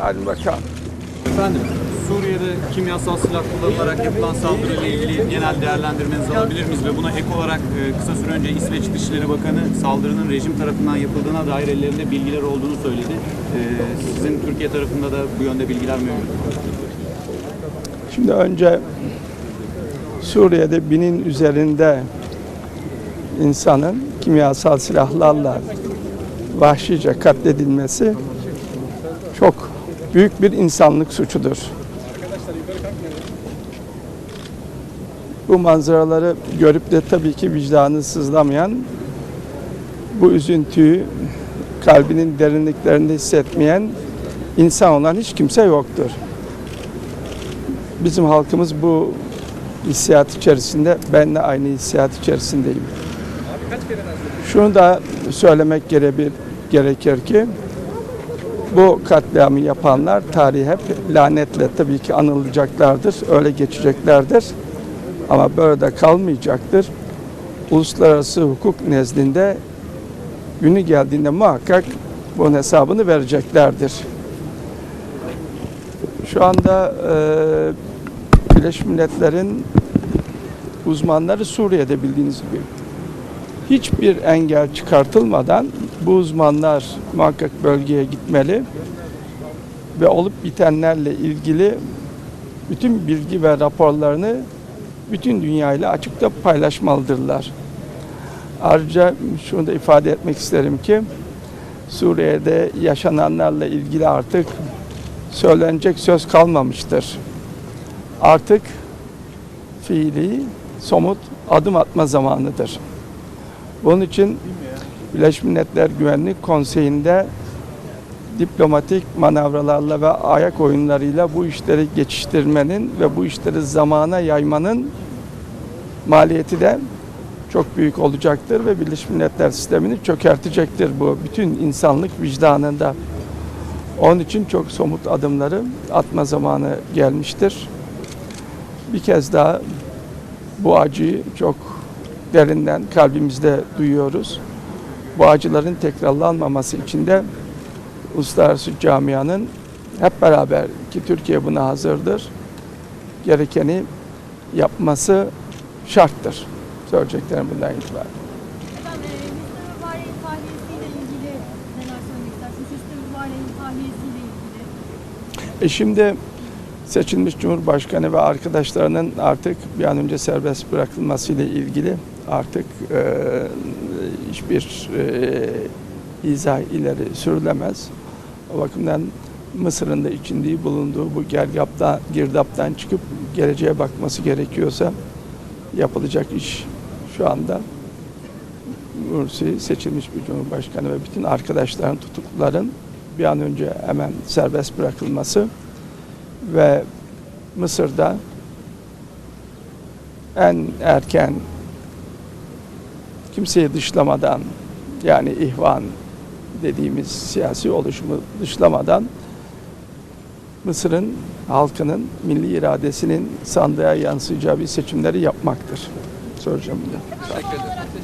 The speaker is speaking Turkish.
Hadi bakalım. Efendim, Suriye'de kimyasal silah kullanılarak yapılan saldırıyla ilgili genel değerlendirmenizi alabilir miyiz? Ve buna ek olarak e, kısa süre önce İsveç Dışişleri Bakanı saldırının rejim tarafından yapıldığına dair ellerinde bilgiler olduğunu söyledi. E, Sizin Türkiye tarafında da bu yönde bilgiler mevcut. Şimdi önce Suriye'de binin üzerinde insanın kimyasal silahlarla vahşice katledilmesi çok büyük bir insanlık suçudur. Bu manzaraları görüp de tabii ki vicdanı sızlamayan, bu üzüntüyü kalbinin derinliklerinde hissetmeyen insan olan hiç kimse yoktur. Bizim halkımız bu hissiyat içerisinde, ben de aynı hissiyat içerisindeyim. Şunu da söylemek gerekir, ki, bu katliamı yapanlar tarihi hep lanetle tabii ki anılacaklardır, öyle geçeceklerdir. Ama böyle de kalmayacaktır. Uluslararası hukuk nezdinde günü geldiğinde muhakkak bunun hesabını vereceklerdir. Şu anda e, Birleşmiş Milletler'in uzmanları Suriye'de bildiğiniz gibi hiçbir engel çıkartılmadan bu uzmanlar muhakkak bölgeye gitmeli ve olup bitenlerle ilgili bütün bilgi ve raporlarını bütün dünyayla açıkta paylaşmalıdırlar. Ayrıca şunu da ifade etmek isterim ki Suriye'de yaşananlarla ilgili artık söylenecek söz kalmamıştır. Artık fiili, somut adım atma zamanıdır. Bunun için Birleşmiş Milletler Güvenlik Konseyi'nde diplomatik manevralarla ve ayak oyunlarıyla bu işleri geçiştirmenin ve bu işleri zamana yaymanın maliyeti de çok büyük olacaktır ve Birleşmiş Milletler sistemini çökertecektir bu bütün insanlık vicdanında. Onun için çok somut adımları atma zamanı gelmiştir. Bir kez daha bu acıyı çok derinden kalbimizde duyuyoruz. Bu acıların tekrarlanmaması için de uluslararası camianın hep beraber ki Türkiye buna hazırdır. Gerekeni yapması şarttır. Söyleyeceklerim bundan itibaren. E. E şimdi seçilmiş Cumhurbaşkanı ve arkadaşlarının artık bir an önce serbest bırakılması ile ilgili artık e, hiçbir e, izah ileri sürülemez. O bakımdan Mısır'ın da içinde bulunduğu bu gergapta, girdaptan çıkıp geleceğe bakması gerekiyorsa yapılacak iş şu anda Mursi seçilmiş bir cumhurbaşkanı ve bütün arkadaşların tutukluların bir an önce hemen serbest bırakılması ve Mısır'da en erken kimseyi dışlamadan yani ihvan dediğimiz siyasi oluşumu dışlamadan Mısır'ın halkının milli iradesinin sandığa yansıyacağı bir seçimleri yapmaktır. Soracağım bunu. Son olarak